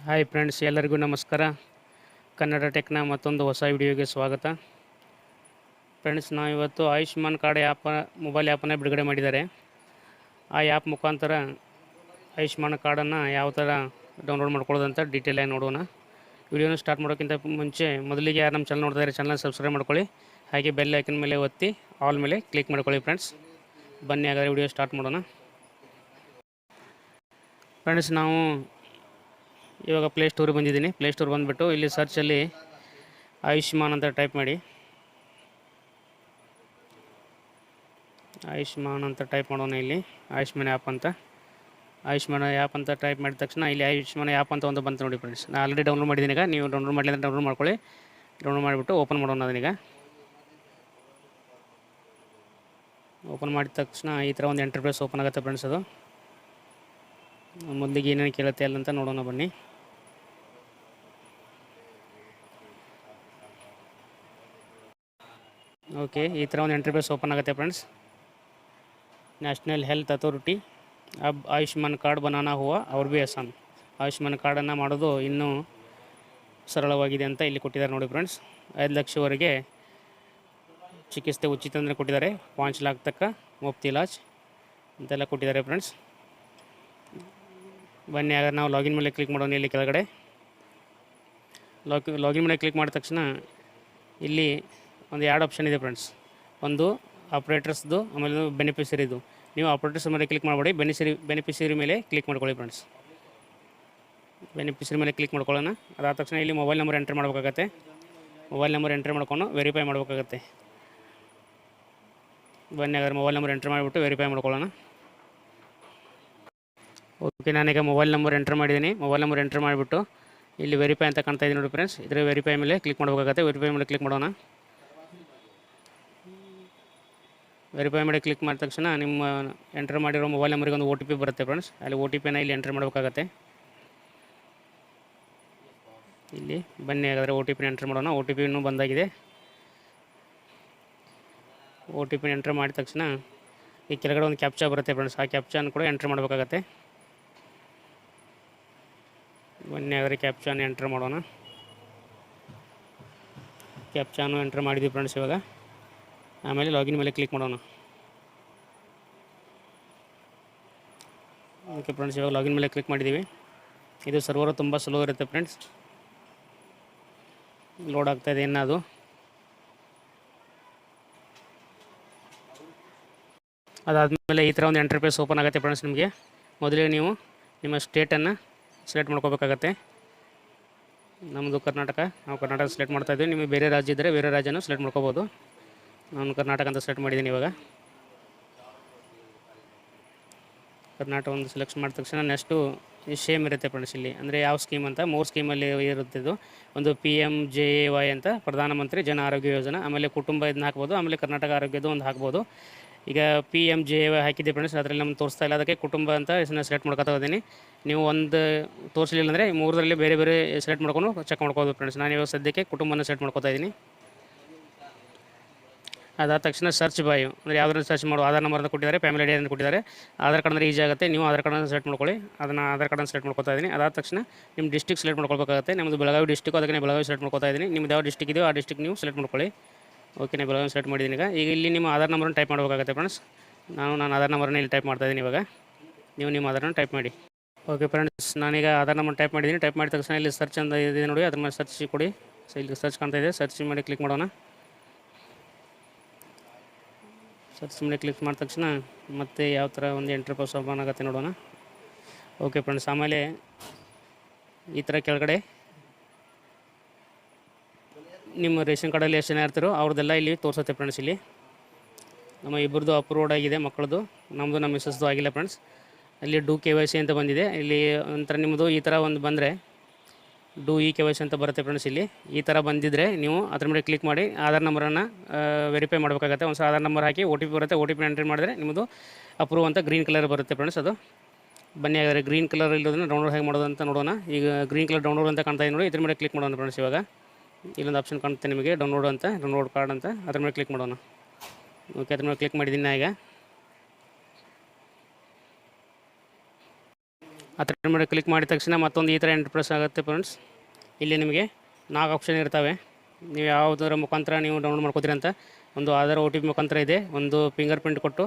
Hi friends ಎಲ್ಲರಿಗೂ ನಮಸ್ಕಾರ. ಕನ್ನಡ ಟೆಕ್ನ ಮತ್ತೊಂದು ಹೊಸ ವಿಡಿಯೋಗೆ ಸ್ವಾಗತ. ಫ್ರೆಂಡ್ಸ್ ನಾವು ಇವತ್ತು ಆಯುಷ್ಮಾನ್ ಕಾರ್ಡ್ ಆ್ಯಪ ಮೊಬೈಲ್ ಆ್ಯಪನ್ನು ಬಿಡುಗಡೆ ಮಾಡಿದ್ದಾರೆ. ಆ ಆ್ಯಪ್ ಮುಖಾಂತರ ಆಯುಷ್ಮಾನ್ ಕಾರ್ಡನ್ನು ಯಾವ ಥರ ಡೌನ್ಲೋಡ್ ಮಾಡ್ಕೊಳ್ಳೋದಂತ ಆಗಿ ನೋಡೋಣ. ವಿಡಿಯೋನ ಸ್ಟಾರ್ಟ್ ಮಾಡೋಕ್ಕಿಂತ ಮುಂಚೆ ಮೊದಲಿಗೆ ಯಾರು ನಮ್ಮ ಚಾನಲ್ ನೋಡ್ತಾ ಇದ್ದಾರೆ ಚಾನಲ್ ಸಬ್ಸ್ಕ್ರೈಬ್ ಮಾಡ್ಕೊಳ್ಳಿ. ಹಾಗೆ ಬೆಲ್ ಐಕನ್ ಮೇಲೆ ಒತ್ತಿ ಆಲ್ ಮೇಲೆ ಕ್ಲಿಕ್ ಮಾಡ್ಕೊಳ್ಳಿ ಫ್ರೆಂಡ್ಸ್ ಬನ್ನಿ ಹಾಗಾದರೆ ವಿಡಿಯೋ ಸ್ಟಾರ್ಟ್ ಮಾಡೋಣ. ಫ್ರೆಂಡ್ಸ್ ನಾವು ಇವಾಗ ಪ್ಲೇಸ್ಟೋರಿಗೆ ಬಂದಿದ್ದೀನಿ. ಪ್ಲೇಸ್ಟೋರ್ ಬಂದುಬಿಟ್ಟು ಇಲ್ಲಿ ಸರ್ಚಲ್ಲಿ ಆಯುಷ್ಮಾನ್ ಅಂತ ಟೈಪ್ ಮಾಡಿ. ಆಯುಷ್ಮಾನ್ ಅಂತ ಟೈಪ್ ಮಾಡೋಣ ಇಲ್ಲಿ. ಆಯುಷ್ಮಾನ್ ಆ್ಯಪ್ ಅಂತ. ಆಯುಷ್ಮಾನ್ ಆ್ಯಪ್ ಅಂತ ಟೈಪ್ ಮಾಡಿದ ತಕ್ಷಣ ಇಲ್ಲಿ ಆಯುಷ್ಮಾನ್ ಆ್ಯಪ್ ಅಂತ ಒಂದು ಬಂತು ನೋಡಿ ಫ್ರೆಂಡ್ಸ್ ನಾನು ಆಲ್ರೆಡಿ ಡೌನ್ಲೋಡ್ ಮಾಡಿದ್ದೀನಿ ಈಗ. ನೀವು ಡೌನ್ಲೋಡ್ ಮಾಡಲಿ ಅಂದರೆ ಡೌನ್ಲೋಡ್ ಮಾಡ್ಕೊಳ್ಳಿ. ಡೌನ್ಲೋಡ್ ಮಾಡಿಬಿಟ್ಟು ಓಪನ್ ಮಾಡೋಣ ಅದನ್ನೀಗ. ಓಪನ್ ಮಾಡಿದ ತಕ್ಷಣ ಈ ಥರ ಒಂದು ಎಂಟರ್ಪ್ರೈಸ್ ಓಪನ್ ಆಗುತ್ತೆ ಫ್ರೆಂಡ್ಸ್ ಅದು. ಮೊದಲಿಗೆ ಏನೇನು ಕೇಳುತ್ತೆ ಅಲ್ಲಂತ ನೋಡೋಣ ಬನ್ನಿ. ಓಕೆ ಈ ಥರ ಒಂದು ಎಂಟ್ರಿ ಬೇಸ್ ಓಪನ್ ಆಗುತ್ತೆ ಫ್ರೆಂಡ್ಸ್ ನ್ಯಾಷನಲ್ ಹೆಲ್ತ್ ಅಥಾರಿಟಿ ಅಬ್ ಆಯುಷ್ಮಾನ್ ಕಾರ್ಡ್ ಬನಾನಾ ಹೂವ, ಅವ್ರ ಬಿ ಅಸಾನ್ ಆಯುಷ್ಮಾನ್ ಕಾರ್ಡನ್ನು ಮಾಡೋದು ಇನ್ನೂ ಸರಳವಾಗಿದೆ ಅಂತ ಇಲ್ಲಿ ಕೊಟ್ಟಿದ್ದಾರೆ ನೋಡಿ ಫ್ರೆಂಡ್ಸ್ ಐದು ಲಕ್ಷವರೆಗೆ ಚಿಕಿತ್ಸೆ ಉಚಿತ ಅಂದರೆ ಕೊಟ್ಟಿದ್ದಾರೆ. ಪಾಂಚ್ ಲಾಕ್ ತಕ್ಕ ಮುಫ್ತಿ ಇಲಾಜ್ ಅಂತೆಲ್ಲ ಕೊಟ್ಟಿದ್ದಾರೆ ಫ್ರೆಂಡ್ಸ್ ಬನ್ನಿ ಆಗ ನಾವು ಲಾಗಿನ್ ಮೇಲೆ ಕ್ಲಿಕ್ ಮಾಡೋಣ ಇಲ್ಲಿ ಕೆಳಗಡೆ. ಲಾಕ್ ಲಾಗಿನ್ ಮೇಲೆ ಕ್ಲಿಕ್ ಮಾಡಿದ ತಕ್ಷಣ ಇಲ್ಲಿ ಒಂದು ಎರಡು ಆಪ್ಷನ್ ಇದೆ ಫ್ರೆಂಡ್ಸ್ ಒಂದು ಆಪ್ರೇಟರ್ಸ್ದು ಆಮೇಲೆ ಬೆನಿಫಿಷರಿದು ನೀವು ಆಪ್ರೇಟರ್ಸ್ ಮೇಲೆ ಕ್ಲಿಕ್ ಮಾಡಬೇಡಿ. ಬೆನಿಫಿಷರಿ ಬೆನಿಫಿಷರಿ ಮೇಲೆ ಕ್ಲಿಕ್ ಮಾಡ್ಕೊಳ್ಳಿ ಫ್ರೆಂಡ್ಸ್ ಬೆನಿಫಿಷರಿ ಮೇಲೆ ಕ್ಲಿಕ್ ಮಾಡ್ಕೊಳ್ಳೋಣ. ಅದಾದ ತಕ್ಷಣ ಇಲ್ಲಿ ಮೊಬೈಲ್ ನಂಬರ್ ಎಂಟ್ರಿ ಮಾಡಬೇಕಾಗತ್ತೆ. ಮೊಬೈಲ್ ನಂಬರ್ ಎಂಟ್ರ್ ಮಾಡ್ಕೊಂಡು ವೆರಿಫೈ ಮಾಡಬೇಕಾಗತ್ತೆ. ಬನ್ನಿ, ಹಾಗಾದ್ರೆ ಮೊಬೈಲ್ ನಂಬರ್ ಎಂಟ್ರ್ ಮಾಡಿಬಿಟ್ಟು ವೆರಿಫೈ ಮಾಡ್ಕೊಳ್ಳೋಣ. ಓಕೆ ನಾನೀಗ ಮೊಬೈಲ್ ನಂಬರ್ ಎಂಟ್ರ್ ಮಾಡಿದ್ದೀನಿ. ಮೊಬೈಲ್ ನಂಬರ್ ಎಂಟ್ರ್ ಮಾಡಿಬಿಟ್ಟು ಇಲ್ಲಿ ವೆರಿಫೈ ಅಂತ ಕಾಣ್ತಾ ಇದ್ದೀನಿ ನೋಡಿ ಫ್ರೆಂಡ್ಸ್ ಇದರ ವೆರಿಫೈ ಮೇಲೆ ಕ್ಲಿಕ್ ಮಾಡಬೇಕಾಗತ್ತೆ. ವೆರಿಫೈ ಮೇಲೆ ಕ್ಲಿಕ್ ಮಾಡೋಣ. ವೆರಿಫೈ ಮಾಡಿ ಕ್ಲಿಕ್ ಮಾಡಿದ ತಕ್ಷಣ ನಿಮ್ಮ ಎಂಟ್ರ್ ಮಾಡಿರೋ ಮೊಬೈಲ್ ನಂಬರಿಗೆ ಒಂದು ಒ ಟಿ ಪಿ ಬರುತ್ತೆ ಫ್ರೆಂಡ್ಸ್ ಅಲ್ಲಿ ಒ ಟಿ ಪಿನ ಇಲ್ಲಿ ಎಂಟ್ರ್ ಮಾಡಬೇಕಾಗತ್ತೆ. ಇಲ್ಲಿ ಬನ್ನಿ ಹಾಗಾದರೆ ಒ ಟಿ ಪಿನ ಎಂಟ್ರ್ ಮಾಡೋಣ. ಒ ಟಿ ಪಿನೂ ಬಂದಾಗಿದೆ. ಒ ಟಿ ಪಿನ ಎಂಟ್ರ್ ಮಾಡಿದ ತಕ್ಷಣ ಈ ಕೆಳಗಡೆ ಒಂದು ಕ್ಯಾಪ್ಚಾ ಬರುತ್ತೆ ಫ್ರೆಂಡ್ಸ್ ಆ ಕ್ಯಾಪ್ಚಾನ ಕೂಡ ಎಂಟ್ರ್ ಮಾಡಬೇಕಾಗತ್ತೆ. ಬನ್ನಿ ಹಾಗಾದರೆ ಕ್ಯಾಪ್ಚಾನ ಎಂಟ್ರ್ ಮಾಡೋಣ. ಕ್ಯಾಪ್ಚಾನು ಎಂಟ್ರ್ ಮಾಡಿದ್ವಿ ಫ್ರೆಂಡ್ಸ್ ಇವಾಗ. ಆಮೇಲೆ ಲಾಗಿನ್ ಮೇಲೆ ಕ್ಲಿಕ್ ಮಾಡೋಣ. ಓಕೆ ಫ್ರೆಂಡ್ಸ್ ಇವಾಗ ಲಾಗಿನ್ ಮೇಲೆ ಕ್ಲಿಕ್ ಮಾಡಿದ್ದೀವಿ. ಇದು ಸರ್ವರ್ ತುಂಬ ಸ್ಲೋ ಇರುತ್ತೆ ಫ್ರೆಂಡ್ಸ್ ಲೋಡ್ ಆಗ್ತಾ ಇದೆ ಅದು. ಅದಾದಮೇಲೆ ಈ ಥರ ಒಂದು ಎಂಟರ್ಪೇಸ್ ಓಪನ್ ಆಗುತ್ತೆ ಫ್ರೆಂಡ್ಸ್ ನಿಮಗೆ. ಮೊದಲಿಗೆ ನೀವು ನಿಮ್ಮ ಸ್ಟೇಟನ್ನು ಸೆಲೆಕ್ಟ್ ಮಾಡ್ಕೋಬೇಕಾಗತ್ತೆ. ನಮ್ಮದು ಕರ್ನಾಟಕ, ನಾವು ಕರ್ನಾಟಕ ಸೆಲೆಕ್ಟ್ ಮಾಡ್ತಾ ಇದ್ದೀವಿ. ನಿಮಗೆ ಬೇರೆ ರಾಜ್ಯ ಇದ್ದರೆ ಬೇರೆ ರಾಜ್ಯನೂ ಸೆಲೆಕ್ಟ್ ಮಾಡ್ಕೋಬೋದು. ನಾನು ಕರ್ನಾಟಕ ಅಂತ ಸೆಲೆಕ್ಟ್ ಮಾಡಿದ್ದೀನಿ ಇವಾಗ. ಕರ್ನಾಟಕ ಒಂದು ಸೆಲೆಕ್ಟ್ ಮಾಡಿದ ತಕ್ಷಣ ನೆಕ್ಸ್ಟು ಸೇಮ್ ಇರುತ್ತೆ ಫ್ರೆಂಡ್ಸ್ ಇಲ್ಲಿ. ಅಂದರೆ ಯಾವ ಸ್ಕೀಮ್ ಅಂತ? ಮೂರು ಸ್ಕೀಮಲ್ಲಿ ಇರುತ್ತೆ ಇದು. ಒಂದು P M J A Y ಅಂತ ಪ್ರಧಾನಮಂತ್ರಿ ಜನ ಆರೋಗ್ಯ ಯೋಜನೆ. ಆಮೇಲೆ ಕುಟುಂಬ ಇದನ್ನ ಹಾಕ್ಬೋದು, ಆಮೇಲೆ ಕರ್ನಾಟಕ ಆರೋಗ್ಯದ ಒಂದು ಹಾಕ್ಬೋದು. ಈಗ ಪಿ ಎಂ ಜೆ ವೈ ಹಾಕಿದ್ದೆ ಫ್ರೆಂಡ್ಸ್, ಅದರಲ್ಲಿ ನಮ್ಮ ತೋರಿಸ್ತಾ ಇಲ್ಲ. ಅದಕ್ಕೆ ಕುಟುಂಬ ಅಂತ ಹೆಸರನ್ನ ಸೆಲೆಕ್ಟ್ ಮಾಡ್ಕೊತಾ ಇದ್ದೀನಿ. ನೀವು ಒಂದು ತೋರಿಸಲಿಲ್ಲ ಅಂದರೆ ಮೂರರಲ್ಲಿ ಬೇರೆ ಬೇರೆ ಸೆಲೆಕ್ಟ್ ಮಾಡ್ಕೊಂಡು ಚೆಕ್ ಮಾಡ್ಕೋಬೋದು ಫ್ರೆಂಡ್ಸ್. ನಾನು ಇವಾಗ ಸದ್ಯಕ್ಕೆ ಕುಟುಂಬನ ಸೆಲೆಕ್ಟ್ ಮಾಡ್ಕೊತಾ ಇದ್ದೀನಿ. ಅದಾದ ತಕ್ಷಣ ಸರ್ಚ್ ಬಾಯು ಅಂದರೆ ಯಾವ್ದಾದ್ರು ಸರ್ಚ್ ಮಾಡೋ ಆಧಾರ್ ನಂಬರ್ ಕೊಟ್ಟಿದ್ದಾರೆ ಫ್ಯಾಮಿಲಿ ಐಡಿ ಅಂತ ಕೊಟ್ಟಿದ್ದಾರೆ. ಆಧಾರ್ ಕಾರ್ಡ್ ಅಂದರೆ ಈಜಿ ಆಗುತ್ತೆ, ನೀವು ಆಧಾರ್ ಕಾರ್ಡನ್ನು ಸೆಲೆಕ್ಟ್ ಮಾಡ್ಕೊಳ್ಳಿ. ಅದನ್ನು ಆಧಾರ್ ಕಾರ್ಡನ್ನು ಸೆಲೆಕ್ಟ್ ಮಾಡ್ಕೊತಾ ಇದ್ದೀನಿ ಅದಾದ ತಕ್ಷಣ ನಿಮ್ಮ ಡಿಸ್ಟಿಕ್ ಸೆಲೆಕ್ಟ್ ಮಾಡ್ಕೊಳ್ಬೇಕಾಗುತ್ತೆ. ನಮ್ಮದು ಬೆಳಗಾವಿ ಡಿಸ್ಟಿಕ್ ಅದಕ್ಕೆ ಬೆಳಗಾವಿ ಸೆಲೆಕ್ಟ್ ಮಾಡ್ಕೊತಾ ಇದ್ದೀನಿ ನಿಮ್ದು ಯಾವ ಡಿಸ್ಟಿಕ್ ಇದೆಯೋ ಆ ಡಿಸ್ಟಿಕ್ ನೀವು ಸೆಲೆಕ್ಟ್ ಮಾಡ್ಕೊಳ್ಳಿ. ಓಕೆ ನಾನು ಬೆಳಗಾವಿ ಸೆಲೆಕ್ಟ್ ಮಾಡಿದ್ದೀನಿ ಈಗ. ಇಲ್ಲಿ ನಿಮ್ಮ ಆಧಾರ್ ನಂಬರನ್ನು ಟೈಪ್ ಮಾಡಬೇಕಾಗುತ್ತೆ ಫ್ರೆಂಡ್ಸ್ ನಾನು ನಾನು ಆಧಾರ್ ನಂಬರನ್ನ ಇಲ್ಲಿ ಟೈಪ್ ಮಾಡ್ತಾ ಇದ್ದೀನಿ ಇವಾಗ. ನೀವು ನಿಮ್ಮ ಆಧಾರನ ಟೈಪ್ ಮಾಡಿ. ಓಕೆ ಫ್ರೆಂಡ್ಸ್ ನಾನೀಗ ಆಧಾರ್ ನಂಬರ್ ಟೈಪ್ ಮಾಡಿದ್ದೀನಿ ಟೈಪ್ ಮಾಡಿದ ತಕ್ಷಣ ಇಲ್ಲಿ ಸರ್ಚ್ ಅಂತ ಇದೆ ನೋಡಿ, ಅದ್ರ ಮೇಲೆ ಸರ್ಚ್ ಕೊಡಿ. ಸೊ ಇಲ್ಲಿ ಸರ್ಚ್ ಕಾಣ್ತಾ ಇದೆ. ಸರ್ಚ್ ಮಾಡಿ ಕ್ಲಿಕ್ ಮಾಡೋಣ. ಸರ್ಚ್ ಸುಮ್ಮನೆ ಕ್ಲಿಕ್ ಮಾಡಿದ ತಕ್ಷಣ ಮತ್ತೆ ಯಾವ ಥರ ಒಂದು ಎಂಟ್ರಿ ಪಾಸ್ ಓಪನ್ ಆಗುತ್ತೆ ನೋಡೋಣ. ಓಕೆ ಫ್ರೆಂಡ್ಸ್ ಆಮೇಲೆ ಈ ಥರ ಕೆಳಗಡೆ ನಿಮ್ಮ ರೇಷನ್ ಕಾರ್ಡಲ್ಲಿ ಎಷ್ಟು ಜನ ಇರ್ತಾರೋ ಅವ್ರದ್ದೆಲ್ಲ ಇಲ್ಲಿ ತೋರಿಸುತ್ತೆ ಫ್ರೆಂಡ್ಸ್ ಇಲ್ಲಿ. ನಮ್ಮ ಇಬ್ಬರದು ಅಪ್ರೂವ್ಡ್ ಆಗಿದೆ ಮಕ್ಕಳದು ನಮ್ಮದು ನಮ್ಮ ಮಿಸ್ಸಸ್ದು ಆಗಿಲ್ಲ ಫ್ರೆಂಡ್ಸ್ ಅಲ್ಲಿ ಡೂ ಕೆ ವೈ ಸಿ ಅಂತ ಬಂದಿದೆ. ಇಲ್ಲಿ ಒಂಥರ ನಿಮ್ಮದು ಈ ಥರ ಒಂದು ಬಂದರೆ do e K Y C ಅಂತ ಬರುತ್ತೆ ಫ್ರೆಂಡ್ಸ್ ಇಲ್ಲಿ. ಈ ಥರ ಬಂದಿದ್ದರೆ ನೀವು ಅದ್ರ ಮೇಲೆ ಕ್ಲಿಕ್ ಮಾಡಿ ಆಧಾರ್ ನಂಬರನ್ನು ವೆರಿಫೈ ಮಾಡಬೇಕಾಗತ್ತೆ. ಒಂದು ಆಧಾರ್ ನಂಬರ್ ಹಾಕಿ ಒ ಟಿ ಪಿ ಬರುತ್ತೆ. ಒ ಟಿ ಪಿ ಎಂಟ್ರಿ ಮಾಡಿದ್ರೆ ನಿಮ್ಮದು ಅಪ್ರೂವ್ ಅಂತ ಗ್ರೀನ್ ಕಲರ್ ಬರುತ್ತೆ ಫ್ರೆಂಡ್ಸ್ ಅದು. ಬನ್ನಿ ಹಾಗಾದ್ರೆ ಗ್ರೀನ್ ಕಲರ್ ಇಲ್ಲೋದನ್ನು ಡೌನ್ಲೋಡ್ ಹೇಗೆ ಮಾಡೋದು ಅಂತ ನೋಡೋಣ. ಈಗ ಗ್ರೀನ್ ಕಲರ್ ಡೌನ್ಲೋಡ್ ಅಂತ ಕಾಣ್ತಾ ನೋಡಿ. ಇದ್ರ ಮೇಲೆ ಕ್ಲಿಕ್ ಮಾಡೋಣ ಫ್ರೆಂಡ್ಸ್ ಇವಾಗ. ಇಲ್ಲೊಂದು ಆಪ್ಷನ್ ಕಾಣುತ್ತೆ ನಿಮಗೆ ಡೌನ್ಲೋಡ್ ಅಂತ ಡೌನ್ಲೋಡ್ ಕಾರ್ಡ್ ಅಂತ. ಅದ್ರ ಮೇಲೆ ಕ್ಲಿಕ್ ಮಾಡೋಣ. ಓಕೆ ಅದ್ರ ಮೇಲೆ ಕ್ಲಿಕ್ ಮಾಡಿದ್ದೀನಿ ನಾ ಈಗ ಹತ್ರ ಮೇಲೆ ಕ್ಲಿಕ್ ಮಾಡಿದ ತಕ್ಷಣ ಮತ್ತೊಂದು ಈ ಥರ ಎಂಟ್ರೆಸ್ ಆಗುತ್ತೆ ಫ್ರೆಂಡ್ಸ್ ಇಲ್ಲಿ ನಿಮಗೆ ನಾಲ್ಕು ಆಪ್ಷನ್ ಇರ್ತವೆ. ನೀವು ಯಾವುದರ ಮುಖಾಂತರ ನೀವು ಡೌನ್ಲೋಡ್ ಮಾಡ್ಕೋತೀರಿ ಅಂತ. ಒಂದು ಆಧಾರ್ ಓ ಟಿ ಪಿ ಮುಖಾಂತರ ಇದೆ. ಒಂದು ಫಿಂಗರ್ ಪ್ರಿಂಟ್ ಕೊಟ್ಟು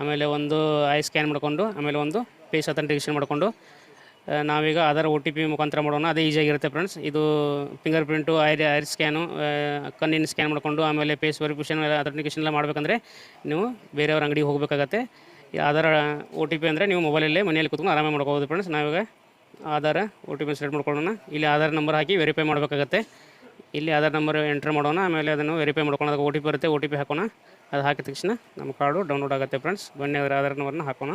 ಆಮೇಲೆ ಒಂದು ಐ ಸ್ಕ್ಯಾನ್ ಮಾಡಿಕೊಂಡು ಆಮೇಲೆ ಒಂದು ಫೇಸ್ ಅಥೆಂಟಿಕೇಷನ್ ಮಾಡಿಕೊಂಡು ಆ, ನಾವೀಗ ಆಧಾರ್ ಓ ಟಿ ಪಿ ಮುಖಾಂತರ ಮಾಡೋಣ. ಅದೇ ಈಸಿಯಾಗಿರುತ್ತೆ ಫ್ರೆಂಡ್ಸ್ ಇದು finger print iris scan ಕಣ್ಣಿನ ಸ್ಕ್ಯಾನ್ ಮಾಡಿಕೊಂಡು ಆಮೇಲೆ ಫೇಸ್ ವೆರಿಫಿಕೇಷನ್ ಅಥೆಂಟಿಕೇಷನ್ ಎಲ್ಲ ಮಾಡಬೇಕಂದ್ರೆ ನೀವು ಬೇರೆಯವ್ರ ಅಂಗಡಿಗೆ ಹೋಗಬೇಕಾಗತ್ತೆ. ಆಧಾರ ಒ ಟಿ ಪಿ ಅಂದರೆ ನೀವು ಮೊಬೈಲಲ್ಲೇ ಮನೆಯಲ್ಲಿ ಕೂತ್ಕೊಂಡು ಆರಾಮ ಮಾಡ್ಕೋಬೋದು ಫ್ರೆಂಡ್ಸ್ ನಾವೀಗ Aadhaar O T P select ಮಾಡ್ಕೊಳ್ಳೋಣ. ಇಲ್ಲಿ ಆಧಾರ್ ನಂಬರ್ ಹಾಕಿ ವೆರಿಫೈ ಮಾಡಬೇಕಾಗತ್ತೆ. ಇಲ್ಲಿ ಆಧಾರ್ ನಂಬರ್ ಎಂಟ್ರ್ ಮಾಡೋಣ. ಆಮೇಲೆ ಅದನ್ನು ವೆರಿಫೈ ಅದಕ್ಕೆ ಒ ಟಿ ಪಿ ಬರುತ್ತೆ ಒ ಟಿ ಪಿ ಹಾಕೋಣ. ಅದು ಹಾಕಿದ ತಕ್ಷಣ ನಮ್ಮ ಕಾರ್ಡು ಡೌನ್ಲೋಡ್ ಆಗುತ್ತೆ ಫ್ರೆಂಡ್ಸ್ ಬನ್ನಿ ಅದರ ಆಧಾರ್ ನಂಬರ್ನ ಹಾಕೋಣ.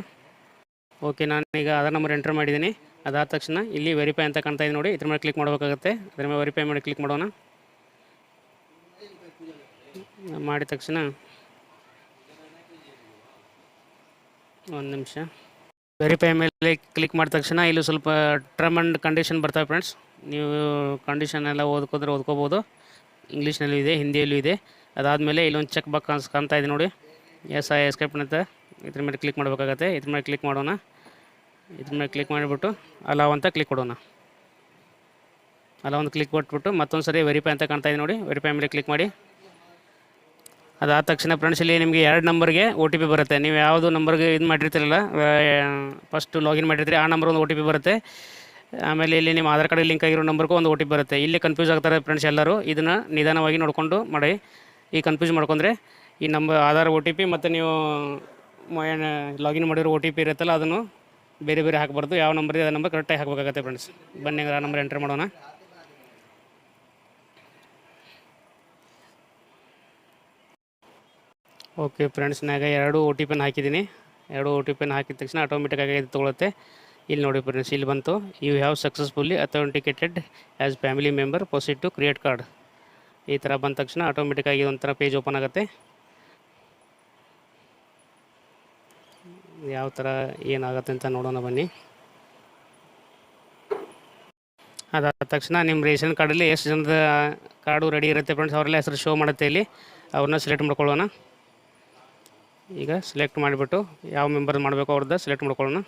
ಓಕೆ ನಾನು ಈಗ ಆಧಾರ್ ನಂಬರ್ ಎಂಟ್ರ್ ಮಾಡಿದ್ದೀನಿ. ಅದಾದ ತಕ್ಷಣ ಇಲ್ಲಿ ವೆರಿಫೈ ಅಂತ ಕಾಣ್ತಾ ಇದೆ ನೋಡಿ. ಇದ್ರ ಮೇಲೆ ಕ್ಲಿಕ್ ಮಾಡಬೇಕಾಗುತ್ತೆ. ಅದ್ರ ಮೇಲೆ ವೆರಿಫೈ ಮಾಡಿ ಕ್ಲಿಕ್ ಮಾಡೋಣ. ಮಾಡಿದ ತಕ್ಷಣ ಒಂದು ನಿಮಿಷ. ವೆರಿಫೈ ಮೇಲೆ ಕ್ಲಿಕ್ ಮಾಡಿದ ತಕ್ಷಣ ಇಲ್ಲಿ ಸ್ವಲ್ಪ ಟರ್ಮ್ ಆ್ಯಂಡ್ ಕಂಡೀಷನ್ ಬರ್ತವೆ ಫ್ರೆಂಡ್ಸ್ ನೀವು ಕಂಡೀಷನ್ ಎಲ್ಲ ಓದ್ಕೋದ್ರೆ ಓದ್ಕೋಬೋದು. ಇಂಗ್ಲೀಷ್ನಲ್ಲೂ ಇದೆ, ಹಿಂದಿಯಲ್ಲೂ ಇದೆ. ಅದಾದಮೇಲೆ ಇಲ್ಲೊಂದು ಚೆಕ್ ಬಾಕ್ ಅನ್ಸ್ ಕಾಣ್ತಾ ಇದೆ ನೋಡಿ. ಎಸ್ ಐ ಎಸ್ಕೇಪ್ ಅಂತ ಇದ್ರ ಮೇಲೆ ಕ್ಲಿಕ್ ಮಾಡಬೇಕಾಗತ್ತೆ. ಇದ್ರ ಮೇಲೆ ಕ್ಲಿಕ್ ಮಾಡೋಣ. ಇದ್ರ ಮೇಲೆ ಕ್ಲಿಕ್ ಮಾಡಿಬಿಟ್ಟು ಅಲಾವ್ ಅಂತ ಕ್ಲಿಕ್ ಕೊಡೋಣ. ಅಲಾವ್ ಒಂದು ಕ್ಲಿಕ್ ಕೊಟ್ಬಿಟ್ಟು ಮತ್ತೊಂದು ಸರಿ ವೆರಿಫೈ ಅಂತ ಕಾಣ್ತಾ ಇದೆ ನೋಡಿ. ವೆರಿಫೈ ಮೇಲೆ ಕ್ಲಿಕ್ ಮಾಡಿ. ಅದಾದ ತಕ್ಷಣ ಫ್ರೆಂಡ್ಸ್ ಇಲ್ಲಿ ನಿಮಗೆ ಎರಡು ನಂಬರ್ಗೆ ಒ ಟಿ ಪಿ ಬರುತ್ತೆ. ನೀವು ಯಾವುದು ನಂಬರ್ಗೆ ಇದು ಮಾಡಿರ್ತೀರಲ್ಲ ಫಸ್ಟು ಲಾಗಿನ್ ಮಾಡಿರ್ತೀರಿ, ಆ ನಂಬರ್ ಒಂದು ಒ ಟಿ ಪಿ ಬರುತ್ತೆ. ಆಮೇಲೆ ಇಲ್ಲಿ ನಿಮ್ಮ ಆಧಾರ್ ಕಾರ್ಡ್ ಲಿಂಕ್ ಆಗಿರೋ ನಂಬರ್ಗೂ ಒಂದು ಒ ಟಿ ಪಿ ಬರುತ್ತೆ. ಇಲ್ಲಿ ಕನ್ಫ್ಯೂಸ್ ಆಗ್ತಾರೆ ಫ್ರೆಂಡ್ಸ್ ಎಲ್ಲರೂ, ಇದನ್ನು ನಿಧಾನವಾಗಿ ನೋಡಿಕೊಂಡು ಮಾಡಿ. ಈ ಕನ್ಫ್ಯೂಸ್ ಮಾಡ್ಕೊಂಡ್ರೆ ಈ number Aadhaar O T P ಮತ್ತು ನೀವು ಲಾಗಿನ್ ಮಾಡಿರೋ ಒ ಟಿ ಪಿ ಇರುತ್ತಲ್ಲ, ಅದನ್ನು ಬೇರೆ ಬೇರೆ ಹಾಕಬಾರ್ದು. ಯಾವ ನಂಬರ್ ಇದೆ ಆ ನಂಬರ್ ಕರೆಕ್ಟಾಗಿ ಹಾಕಬೇಕಾಗತ್ತೆ ಫ್ರೆಂಡ್ಸ್ ಬನ್ನಿ ಆ ನಂಬರ್ ಎಂಟರ್ ಮಾಡೋಣ. ಓಕೆ ಫ್ರೆಂಡ್ಸ್ ನಾಗ ಎರಡು ಓ ಟಿ ಪಿನ್ ಹಾಕಿದ್ದೀನಿ. ಎರಡು ಓ ಟಿ ಪಿನ್ ಹಾಕಿದ ತಕ್ಷಣ ಆಟೋಮೆಟಿಕ್ಕಾಗಿ ಇದು ತೊಗೊಳುತ್ತೆ. ಇಲ್ಲಿ ನೋಡಿ ಫ್ರೆಂಡ್ಸ್, ಇಲ್ಲಿ ಬಂತು. You have successfully authenticated as family member proceed to create card ಈ ಥರ ಬಂದ ತಕ್ಷಣ ಆಟೋಮೆಟಿಕ್ಕಾಗಿ ಒಂಥರ ಪೇಜ್ ಓಪನ್ ಆಗುತ್ತೆ. ಯಾವ ಥರ ಏನಾಗುತ್ತೆ ಅಂತ ನೋಡೋಣ ಬನ್ನಿ. ಅದಾದ ತಕ್ಷಣ ನಿಮ್ಮ ರೇಷನ್ ಕಾರ್ಡಲ್ಲಿ ಎಷ್ಟು ಜನದ ಕಾರ್ಡು ರೆಡಿ ಇರುತ್ತೆ ಫ್ರೆಂಡ್ಸ್, ಅವರೆಲ್ಲ ಹೆಸರು ಶೋ ಮಾಡುತ್ತೆ ಇಲ್ಲಿ. ಅವ್ರನ್ನ ಸೆಲೆಕ್ಟ್ ಮಾಡ್ಕೊಳ್ಳೋಣ. ಈಗ ಸೆಲೆಕ್ಟ್ ಮಾಡಿಬಿಟ್ಟು ಯಾವ ಮೆಂಬರ್ ಮಾಡಬೇಕು ಅವ್ರದ್ದು ಸೆಲೆಕ್ಟ್ ಮಾಡ್ಕೊಳ್ಳೋಣ.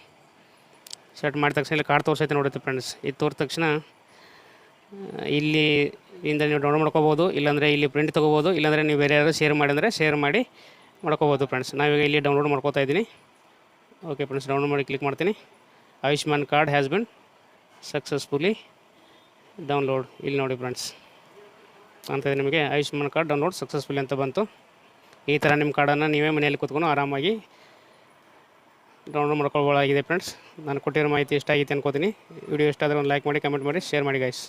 ಸೆಲೆಕ್ಟ್ ಮಾಡಿದ ತಕ್ಷಣ ಇಲ್ಲಿ ಕಾರ್ಡ್ ತೋರಿಸೈತೆ ನೋಡುತ್ತೆ ಫ್ರೆಂಡ್ಸ್ ಇದು ತೋರಿದ ತಕ್ಷಣ ಇಲ್ಲಿ ಇಂದ ನೀವು ಡೌನ್ಲೋಡ್ ಮಾಡ್ಕೋಬೋದು, ಇಲ್ಲಾಂದರೆ ಇಲ್ಲಿ ಪ್ರಿಂಟ್ ತೊಗೋಬೋದು, ಇಲ್ಲಾಂದರೆ ನೀವು ಬೇರೆ ಯಾರು ಶೇರ್ ಮಾಡಿದ್ರೆ ಶೇರ್ ಮಾಡಿ ಮಾಡ್ಕೋಬೋದು ಫ್ರೆಂಡ್ಸ್ ನಾವೀಗ ಇಲ್ಲಿ ಡೌನ್ಲೋಡ್ ಮಾಡ್ಕೋತಾ ಇದ್ದೀನಿ. ಓಕೆ ಫ್ರೆಂಡ್ಸ್ ಡೌನ್ಲೋಡ್ ಮಾಡಿ ಕ್ಲಿಕ್ ಮಾಡ್ತೀನಿ. Ayushman card has been successfully download ಇಲ್ಲಿ ನೋಡಿ ಫ್ರೆಂಡ್ಸ್ ಅಂತ ನಿಮಗೆ ಆಯುಷ್ಮಾನ್ ಕಾರ್ಡ್ ಡೌನ್ಲೋಡ್ ಸಕ್ಸಸ್ಫುಲಿ ಅಂತ ಬಂತು. ಈ ಥರ ನಿಮ್ಮ ಕಾರ್ಡನ್ನು ನೀವೇ ಮನೆಯಲ್ಲಿ ಕೂತ್ಕೊಂಡು ಆರಾಮಾಗಿ ಡೌನ್ಲೋಡ್ ಮಾಡ್ಕೊಳ್ಬೋದಾಗಿದೆ ಫ್ರೆಂಡ್ಸ್. ನಾನು ಕೊಟ್ಟಿರೋ ಮಾಹಿತಿ ಇಷ್ಟ ಆಗಿತ್ತು ಅನ್ಕೋತೀನಿ. ವಿಡಿಯೋ ಇಷ್ಟ ಆದರೆ ಒಂದು ಲೈಕ್ ಮಾಡಿ, ಕಮೆಂಟ್ ಮಾಡಿ, ಶೇರ್ ಮಾಡಿ ಗೈಸ್